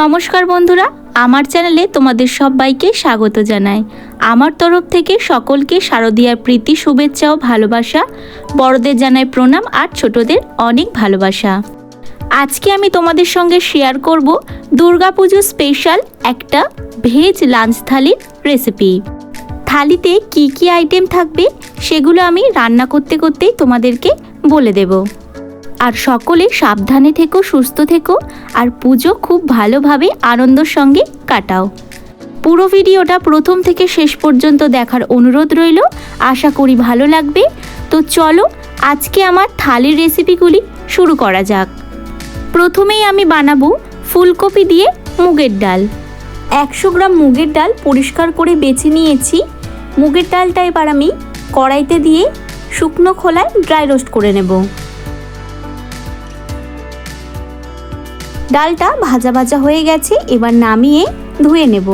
নমস্কার বন্ধুরা, আমার চ্যানেলে তোমাদের সবাইকে স্বাগত জানাই। আমার তরফ থেকে সকলকে শারদীয়ার প্রীতি, শুভেচ্ছা ও ভালোবাসা, বড়দের জানাই প্রণাম আর ছোটদের অনেক ভালোবাসা। আজকে আমি তোমাদের সঙ্গে শেয়ার করব দুর্গাপুজো স্পেশাল একটা ভেজ লাঞ্চ থালির রেসিপি থালিতে কি কি আইটেম থাকবে সেগুলো আমি রান্না করতে করতেই তোমাদেরকে বলে দেবো। আর সকলে সাবধানে থেকো, সুস্থ থেকো, আর পুজো খুব ভালোভাবে আনন্দর সঙ্গে কাটাও। পুরো ভিডিওটা প্রথম থেকে শেষ পর্যন্ত দেখার অনুরোধ রইল। আশা করি ভালো লাগবে। তো চলো, আজকে আমার থালির রেসিপিগুলি শুরু করা যাক। প্রথমেই আমি বানাবো ফুলকপি দিয়ে মুগের ডাল। একশো গ্রাম মুগের ডাল পরিষ্কার করে বেছে নিয়েছি। মুগের ডালটা এবার আমি কড়াইতে দিয়ে শুকনো খোলায় ড্রাই রোস্ট করে নেব। ডালটা ভাজা ভাজা হয়ে গেছে, এবার নামিয়ে ধুয়ে নেব।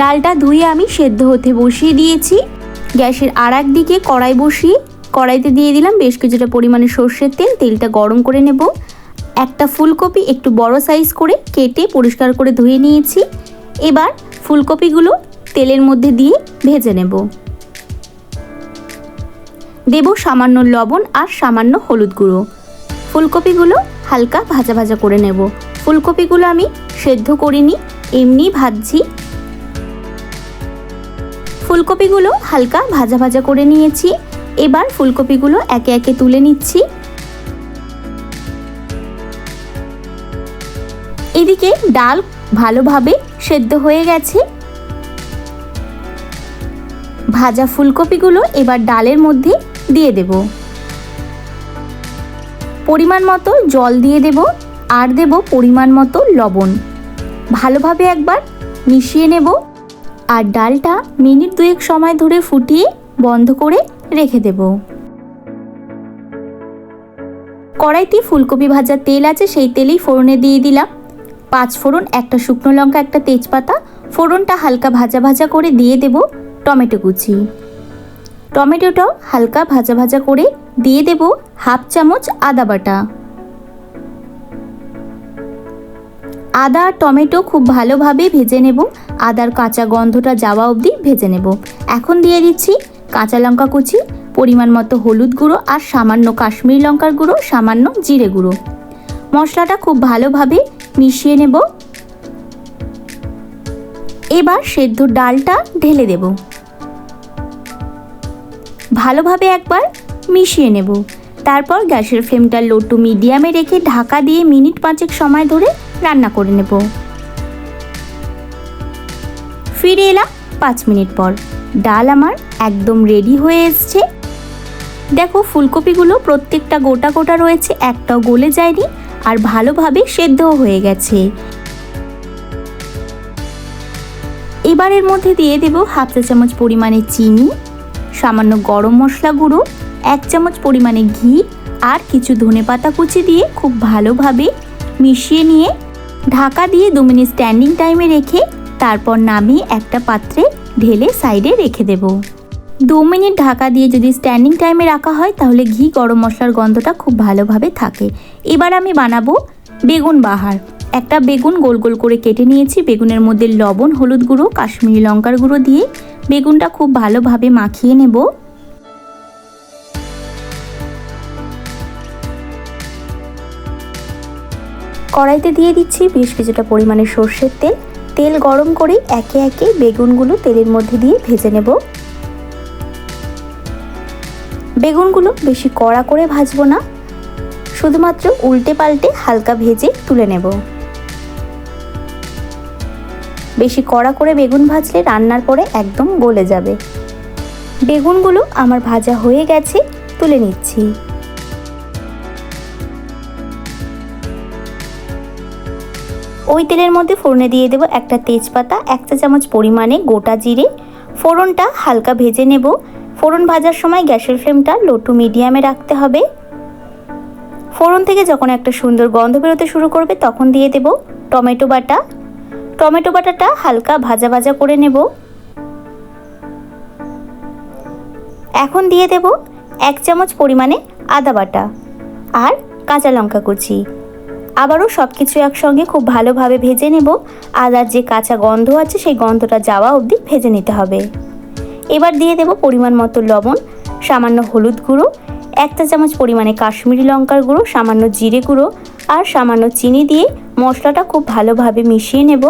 ডালটা ধুয়ে আমি সেদ্ধ হতে বসিয়ে দিয়েছি। গ্যাসের আর দিকে কড়াই বসিয়ে, কড়াইতে দিয়ে দিলাম বেশ কিছুটা পরিমাণে সর্ষের তেল, তেলটা গরম করে নেব। একটা ফুলকপি একটু বড় সাইজ করে কেটে পরিষ্কার করে ধুয়ে নিয়েছি। এবার ফুলকপিগুলো তেলের মধ্যে দিয়ে ভেজে নেব। দেব সামান্য লবণ আর সামান্য হলুদ গুঁড়ো। ফুলকপিগুলো হালকা ভাজা ভাজা করে নেব। ফুলকপিগুলো আমি সেদ্ধ করিনি, এমনি ভাজছি। ফুলকপিগুলো হালকা ভাজা ভাজা করে নিয়েছি। এবার ফুলকপিগুলো একে একে তুলে নিচ্ছি। এদিকে ডাল ভালোভাবে সেদ্ধ হয়ে গেছে। ভাজা ফুলকপিগুলো এবার ডালের মধ্যে দিয়ে দেব। পরিমাণ মতো জল দিয়ে দেব আর দেব পরিমাণ মতো লবণ। ভালোভাবে একবার মিশিয়ে নেব আর ডালটা মিনিট দুয়েক সময় ধরে ফুটিয়ে বন্ধ করে রেখে দেব। কড়াইতে ফুলকপি ভাজার তেল আছে, সেই তেলেই ফোড়নে দিয়ে দিলাম। পাঁচ ফোড়ন, একটা শুকনো লঙ্কা, একটা তেজপাতা। ফোড়নটা হালকা ভাজা ভাজা করে দিয়ে দেব টমেটো কুচি। টমেটোটাও হালকা ভাজা ভাজা করে দিয়ে দেব হাফ চামচ আদা বাটা। আদা আর টমেটো খুব ভালোভাবে ভেজে নেব। আদার কাঁচা গন্ধটা যাওয়া অবধি ভেজে নেব। এখন দিয়ে দিচ্ছি কাঁচা লঙ্কা কুচি, পরিমাণ মতো হলুদ গুঁড়ো আর সামান্য কাশ্মীরি লঙ্কার গুঁড়ো, সামান্য জিরে গুঁড়ো। মশলাটা খুব ভালোভাবে মিশিয়ে নেব। এবার সেদ্ধ ডালটা ঢেলে দেবো। ভালোভাবে একবার মিশিয়ে নেব। তারপর গ্যাসের ফ্লেমটা লো টু মিডিয়ামে রেখে ঢাকা দিয়ে মিনিট পাঁচেক সময় ধরে রান্না করে নেব। ফিরে এলাম পাঁচ মিনিট পর। ডাল আমার একদম রেডি হয়ে এসছে। দেখো ফুলকপিগুলো প্রত্যেকটা গোটা গোটা রয়েছে, একটাও গলে যায়নি আর ভালোভাবে সেদ্ধও হয়ে গেছে। এবারের মধ্যে দিয়ে দেব হাফ চা চামচ পরিমাণে চিনি। সামান্য গরম মশলা গুঁড়ো, এক চামচ পরিমাণে ঘি আর কিছু ধনে পাতা কুচি দিয়ে খুব ভালোভাবে মিশিয়ে নিয়ে ঢাকা দিয়ে দু মিনিট স্ট্যান্ডিং টাইমে রেখে তারপর নামিয়ে একটা পাত্রে ঢেলে সাইডে রেখে দেব। দু মিনিট ঢাকা দিয়ে যদি স্ট্যান্ডিং টাইমে রাখা হয় তাহলে ঘি গরম মশলার গন্ধটা খুব ভালোভাবে থাকে। এবার আমি বানাবো বেগুন বাহার। একটা বেগুন গোল গোল করে কেটে নিয়েছি। বেগুনের মধ্যে লবণ, হলুদ গুঁড়ো, কাশ্মীরি লঙ্কার গুঁড়ো দিয়ে বেগুনটা খুব ভালোভাবে মাখিয়ে নেব। কড়াইতে দিয়ে দিচ্ছি বেশ কিছুটা পরিমাণে সর্ষের তেল। তেল গরম করে একে একে বেগুনগুলো তেলের মধ্যে দিয়ে ভেজে নেব। বেগুনগুলো বেশি কড়া করে ভাজবো না। শুধুমাত্র উল্টে পাল্টে হালকা ভেজে তুলে নেব। বেশি কড়া করে বেগুন ভাজলে রান্নার পরে একদম গলে যাবে। বেগুনগুলো আমার ভাজা হয়ে গেছে, তুলে নিচ্ছি। ওই তেলের মধ্যে ফোড়নে দিয়ে দেবো একটা তেজপাতা, এক চা চামচ পরিমাণে গোটা জিরে। ফোড়নটা হালকা ভেজে নেব। ফোড়ন ভাজার সময় গ্যাসের ফ্লেমটা লো টু মিডিয়ামে রাখতে হবে। ফোড়ন থেকে যখন একটা সুন্দর গন্ধ বেরোতে শুরু করবে, তখন দিয়ে দেব টমেটো বাটা টমেটো বাটাটা হালকা ভাজা ভাজা করে নেব। এখন দিয়ে দেব এক চামচ পরিমাণে আদা বাটা আর কাঁচা লঙ্কা কুচি। আবারও সব কিছু একসঙ্গে খুব ভালোভাবে ভেজে নেব। আদার যে কাঁচা গন্ধ আছে সেই গন্ধটা যাওয়া অবধি ভেজে নিতে হবে। এবার দিয়ে দেব পরিমাণ মতো লবণ, সামান্য হলুদ গুঁড়ো একটা চামচ পরিমাণে কাশ্মীরি লঙ্কার গুঁড়ো, সামান্য জিরে গুঁড়ো আর সামান্য চিনি দিয়ে মশলাটা খুব ভালোভাবে মিশিয়ে নেব।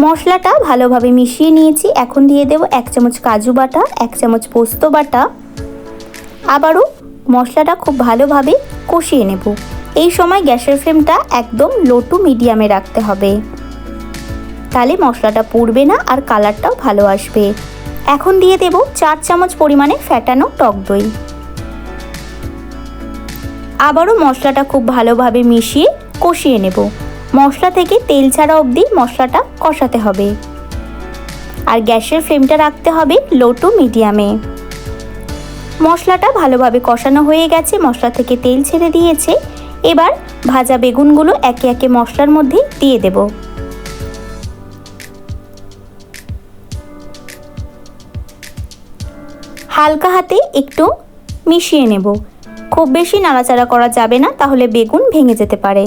মশলাটা ভালোভাবে মিশিয়ে নিয়েছি। এখন দিয়ে দেব এক চামচ কাজু বাটা, এক চামচ পোস্ত বাটা। আবারও মশলাটা খুব ভালোভাবে কষিয়ে নেব। এই সময় গ্যাসের ফ্লেমটা একদম লো টু মিডিয়ামে রাখতে হবে। তাহলে মশলাটা পুড়বে না আর কালারটাও ভালো আসবে। এখন দিয়ে দেব চার চামচ পরিমাণে ফ্যাটানো টক দই। আবারও মশলাটা খুব ভালোভাবে মিশিয়ে কষিয়ে নেব। মশলা থেকে তেল ছাড়া অবধি মশলাটা কষাতে হবে। আর গ্যাসের ফ্লেমটা রাখতে হবে লো টু মিডিয়ামে। মশলাটা ভালোভাবে কষানো হয়ে গেছে, মশলা থেকে তেল ছেড়ে দিয়েছে। এবার ভাজা বেগুনগুলো একে একে মশলার মধ্যে দিয়ে দেব। হালকা হাতে একটু মিশিয়ে নেব। খুব বেশি নাড়াচাড়া করা যাবে না, তাহলে বেগুন ভেঙে যেতে পারে।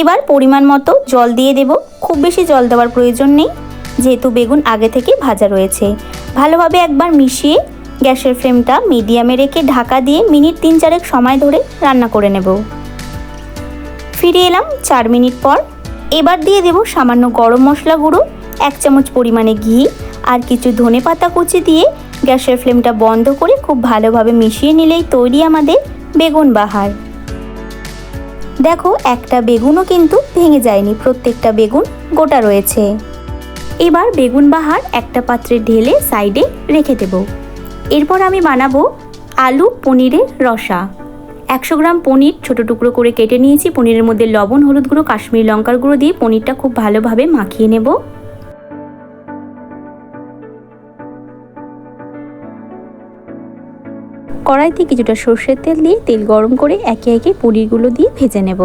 এবার পরিমাণ মতো জল দিয়ে দেব। খুব বেশি জল দেওয়ার প্রয়োজন নেই, যেহেতু বেগুন আগে থেকে ভাজা রয়েছে। ভালোভাবে একবার মিশিয়ে গ্যাসের ফ্লেমটা মিডিয়ামে রেখে ঢাকা দিয়ে মিনিট তিন চারেক সময় ধরে রান্না করে নেব। ফিরে এলাম চার মিনিট পর। এবার দিয়ে দেব সামান্য গরম মশলা গুঁড়ো, এক চামচ পরিমাণে ঘি আর কিছু ধনে পাতা কুচি দিয়ে গ্যাসের ফ্লেমটা বন্ধ করে খুব ভালোভাবে মিশিয়ে নিলেই তৈরি আমাদের বেগুন বাহার। দেখো, একটা বেগুনও কিন্তু ভেঙে যায়নি। প্রত্যেকটা বেগুন গোটা রয়েছে। এবার বেগুন বাহার একটা পাত্রে ঢেলে সাইডে রেখে দেব। এরপর আমি বানাবো আলু পনিরের রসা। একশো গ্রাম পনির ছোটো টুকরো করে কেটে নিয়েছি। পনিরের মধ্যে লবণ, হলুদ গুঁড়ো, কাশ্মীর লঙ্কার গুঁড়ো দিয়ে পনিরটা খুব ভালোভাবে মাখিয়ে নেব। কড়াইতে কিছুটা সর্ষের তেল দিয়ে তেল গরম করে একে একে পনিরগুলো দিয়ে ভেজে নেব।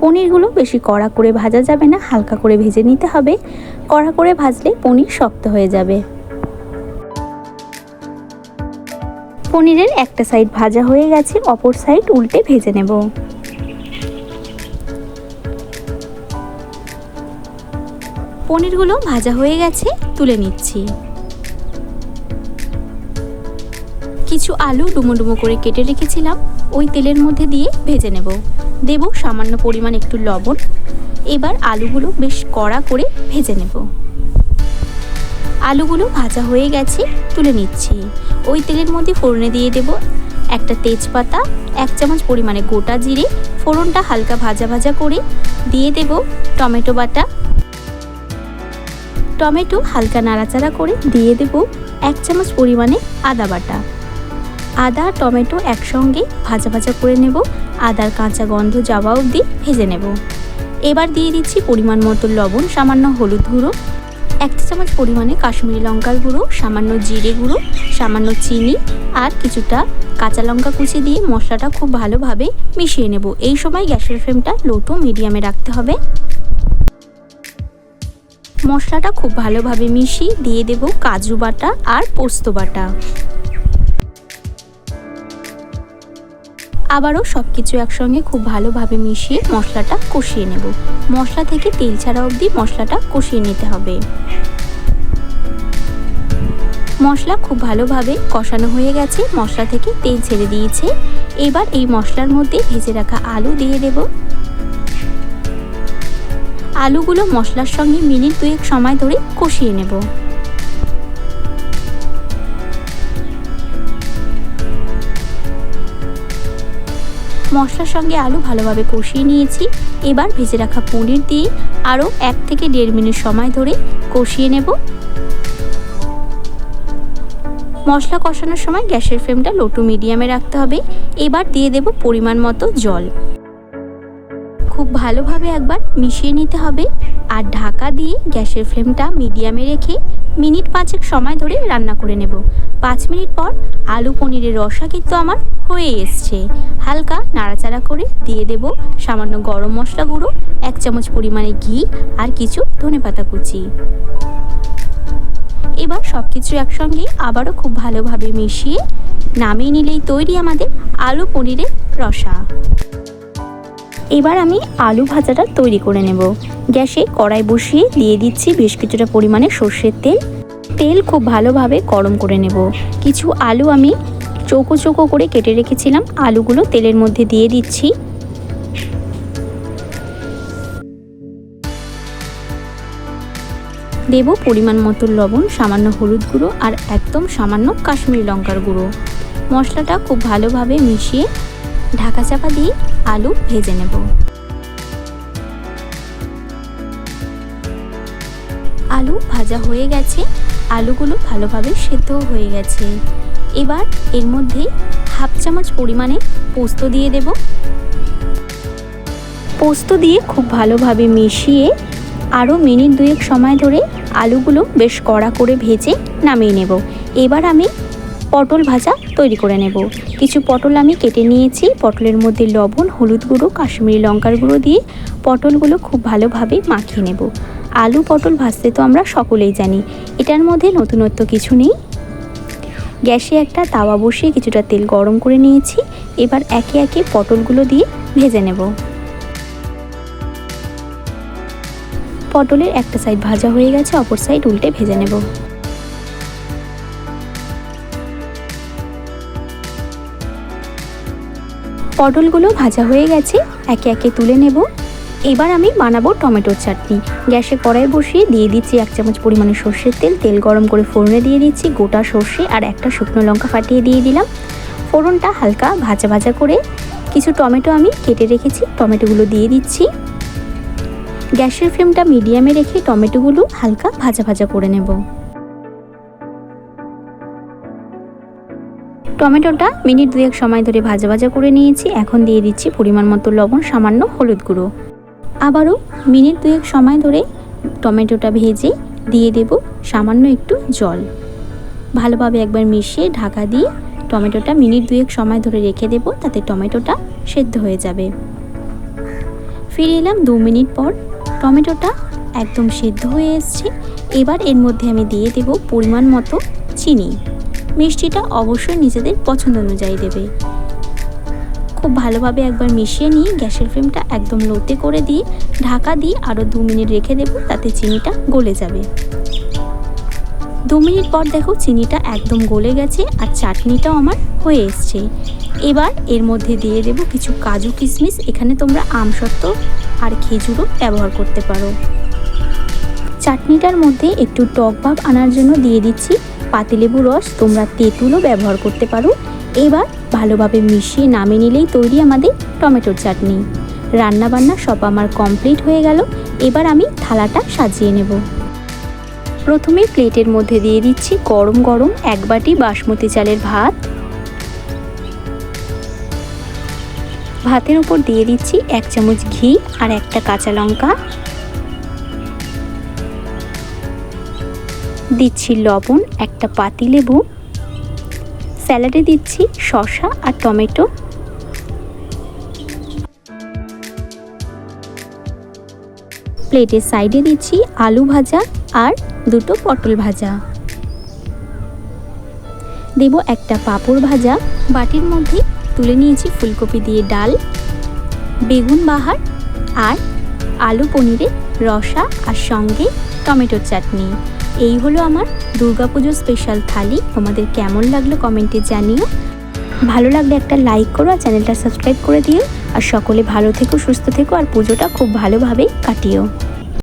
পনিরগুলো বেশি কড়া করে ভাজা যাবে না, হালকা করে ভেজে নিতে হবে। কড়া করে ভাজলে পনির শক্ত হয়ে যাবে। পনিরের একটা সাইড ভাজা হয়ে গেছে, অপর সাইড উল্টে ভেজে নেব। পনিরগুলো ভাজা হয়ে গেছে, তুলে নিচ্ছি। কিছু আলু ডুমো ডুমো করে কেটে রেখেছিলাম। ওই তেলের মধ্যে দিয়ে ভেজে নেব। দেব সামান্য পরিমাণ একটু লবণ। এবার আলুগুলো বেশ কড়া করে ভেজে নেব। আলুগুলো ভাজা হয়ে গেছে, তুলে নিচ্ছি। ওই তেলের মধ্যে ফোড়নে দিয়ে দেব একটা তেজপাতা, এক চামচ পরিমাণে গোটা জিরে। ফোড়নটা হালকা ভাজা ভাজা করে দিয়ে দেব টমেটো বাটা। টমেটো হালকা নাড়াচাড়া করে দিয়ে দেব এক চামচ পরিমাণে আদা বাটা। আদা, টমেটো একসঙ্গে ভাজা ভাজা করে নেব। আদার কাঁচা গন্ধ যাওয়া অবধি ভেজে নেব। এবার দিয়ে দিচ্ছি পরিমাণ মতো লবণ, সামান্য হলুদ গুঁড়ো, এক চামচ পরিমাণে কাশ্মীরি লঙ্কার গুঁড়ো, সামান্য জিরে গুঁড়ো, সামান্য চিনি আর কিছুটা কাঁচা লঙ্কা কুচি দিয়ে মশলাটা খুব ভালোভাবে মিশিয়ে নেব। এই সময় গ্যাসের ফ্লেমটা লো টু মিডিয়ামে রাখতে হবে। মশলাটা খুব ভালোভাবে মিশিয়ে দিয়ে দেব কাজু বাটা আর পোস্ত বাটা। আবারও সব কিছু একসঙ্গে খুব ভালোভাবে মিশিয়ে মশলাটা কষিয়ে নেব। মশলা থেকে তেল ছাড়া অবধি মশলাটা কষিয়ে নিতে হবে। মশলা খুব ভালোভাবে কষানো হয়ে গেছে, মশলা থেকে তেল ছেড়ে দিয়েছে। এবার এই মশলার মধ্যে ভেজে রাখা আলু দিয়ে দেব। আলুগুলো মশলার সঙ্গে মিনিট দুয়েক সময় ধরে কষিয়ে নেব। মশলার সঙ্গে আলু ভালোভাবে কষিয়ে নিয়েছি। এবার ভেজে রাখা পনির দিয়ে আরও এক থেকে দেড় মিনিট সময় ধরে কষিয়ে নেব। মশলা কষানোর সময় গ্যাসের ফ্লেমটা লোটু মিডিয়ামে রাখতে হবে। এবার দিয়ে দেব পরিমাণ মতো জল। খুব ভালোভাবে একবার মিশিয়ে নিতে হবে। আর ঢাকা দিয়ে গ্যাসের ফ্লেমটা মিডিয়ামে রেখে মিনিট পাঁচেক সময় ধরে রান্না করে নেব। পাঁচ মিনিট পর আলু পনিরের রসা কিন্তু আমার হয়ে এসছে। হালকা নাড়াচাড়া করে দিয়ে দেব সামান্য গরম মশলা গুঁড়ো, এক চামচ পরিমাণে ঘি আর কিছু ধনেপাতা কুচি। এবার সব কিছু একসঙ্গে আবারও খুব ভালোভাবে মিশিয়ে নামিয়ে নিলেই তৈরি আমাদের আলু পনিরের রসা। এবার আমি আলু ভাজাটা তৈরি করে নেব। গ্যাসে কড়াই বসিয়ে দিয়ে দিচ্ছি বেশ কিছুটা পরিমাণে সর্ষের তেল। তেল খুব ভালোভাবে গরম করে নেব। কিছু আলু আমি চৌকো চৌকো করে কেটে রেখেছিলাম। আলুগুলো তেলের মধ্যে দিয়ে দিচ্ছি। দেব পরিমাণ মতো লবণ, সামান্য হলুদ গুঁড়ো আর একদম সামান্য কাশ্মীরি লঙ্কার গুঁড়ো। মশলাটা খুব ভালোভাবে মিশিয়ে ঢাকা চাপা দিয়ে আলু ভেজে নেব। আলু ভাজা হয়ে গেছে। আলুগুলো ভালোভাবে সেদ্ধ হয়ে গেছে। এবার এর মধ্যে হাফ চামচ পরিমাণে পোস্ত দিয়ে দেব। পোস্ত দিয়ে খুব ভালোভাবে মিশিয়ে আরও মিনিট দুয়েক সময় ধরে আলুগুলো বেশ কড়া করে ভেজে নামিয়ে নেব। এবার আমি পটল ভাজা তৈরি করে নেব। কিছু পটল আমি কেটে নিয়েছি। পটলের মধ্যে লবণ, হলুদ গুঁড়ো, কাশ্মীরি লঙ্কার গুঁড়ো দিয়ে পটলগুলো খুব ভালোভাবে মাখিয়ে নেব। আলু পটল ভাজতে তো আমরা সকলেই জানি, এটার মধ্যে নতুনত্ব কিছু নেই। গ্যাসে একটা তাওয়া বসিয়ে কিছুটা তেল গরম করে নিয়েছি। এবার একে একে পটলগুলো দিয়ে ভেজে নেব। পটলের একটা সাইড ভাজা হয়ে গেছে, অপর সাইড উল্টে ভেজে নেব। পটলগুলো ভাজা হয়ে গেছে, একে একে তুলে নেব। এবার আমি বানাবো টমেটোর চাটনি। গ্যাসে কড়াই বসিয়ে দিয়ে দিচ্ছি এক চামচ পরিমাণে সর্ষের তেল। তেল গরম করে ফোড়নে দিয়ে দিচ্ছি গোটা সর্ষে আর একটা শুকনো লঙ্কা ফাটিয়ে দিয়ে দিলাম। ফোড়নটা হালকা ভাজা ভাজা করে কিছু টমেটো আমি কেটে রেখেছি, টমেটোগুলো দিয়ে দিচ্ছি। গ্যাসের ফ্লেমটা মিডিয়ামে রেখে টমেটোগুলো হালকা ভাজা ভাজা করে নেব। টমেটোটা মিনিট দুয়েক সময় ধরে ভাজা ভাজা করে নিয়েছি। এখন দিয়ে দিচ্ছি পরিমাণ মতো লবণ, সামান্য হলুদ গুঁড়ো। আবারও মিনিট দুয়েক সময় ধরে টমেটোটা ভেজে দিয়ে দেব সামান্য একটু জল। ভালোভাবে একবার মিশিয়ে ঢাকা দিয়ে টমেটোটা মিনিট দুয়েক সময় ধরে রেখে দেব, তাতে টমেটোটা সেদ্ধ হয়ে যাবে। ফিরে এলাম দু মিনিট পর। টমেটোটা একদম সেদ্ধ হয়ে এসছে। এবার এর মধ্যে আমি দিয়ে দেব পরিমাণ মতো চিনি। মিষ্টিটা অবশ্যই নিজেদের পছন্দ অনুযায়ী দেবে। খুব ভালোভাবে একবার মিশিয়ে নিয়ে গ্যাসের ফ্লেমটা একদম লোতে করে দিয়ে, ঢাকা দিয়ে আরও দু মিনিট রেখে দেবো, তাতে চিনিটা গলে যাবে। দু মিনিট পর দেখো চিনিটা একদম গলে গেছে আর চাটনিটাও আমার হয়ে এসছে। এবার এর মধ্যে দিয়ে দেব কিছু কাজু কিশমিশ, এখানে তোমরা আমসত্ত্ব আর খেজুরও ব্যবহার করতে পারো। চাটনিটার মধ্যে একটু টক ভাব আনার জন্য দিয়ে দিচ্ছি। পাতিলেবু রস তোমরা তেঁতুলও ব্যবহার করতে পারো। এবার ভালোভাবে মিশিয়ে নামিয়ে নিলেই তৈরি আমাদের টমেটোর চাটনি। রান্নাবান্না সব আমার কমপ্লিট হয়ে গেল। এবার আমি থালাটা সাজিয়ে নেব। প্রথমে প্লেটের মধ্যে দিয়ে দিচ্ছি গরম গরম এক বাটি বাসমতি চালের ভাত। ভাতের উপর দিয়ে দিচ্ছি এক চামচ ঘি আর একটা কাঁচা লঙ্কা। দিচ্ছি লবণ, একটা পাতিলেবু স্যালাডে দিচ্ছি শসা আর টমেটো। প্লেটের সাইডে দিচ্ছি আলু ভাজা আর দুটো পটল ভাজা। দেব একটা পাঁপড় ভাজা, বাটির মধ্যে তুলে নিয়েছি ফুলকপি দিয়ে ডাল, বেগুন বাহার আর আলু পনিরের রসা আর সঙ্গে টমেটোর চাটনি। এই হলো আমার দুর্গা দুর্গাপুজো স্পেশাল থালি। তোমাদের কেমন লাগল কমেন্টে জানিও। ভালো লাগলে একটা লাইক করো আর চ্যানেলটা সাবস্ক্রাইব করে দিও। আর সকলে ভালো থেকো, সুস্থ থেকো, আর পুজোটা খুব ভালোভাবেই কাটিও।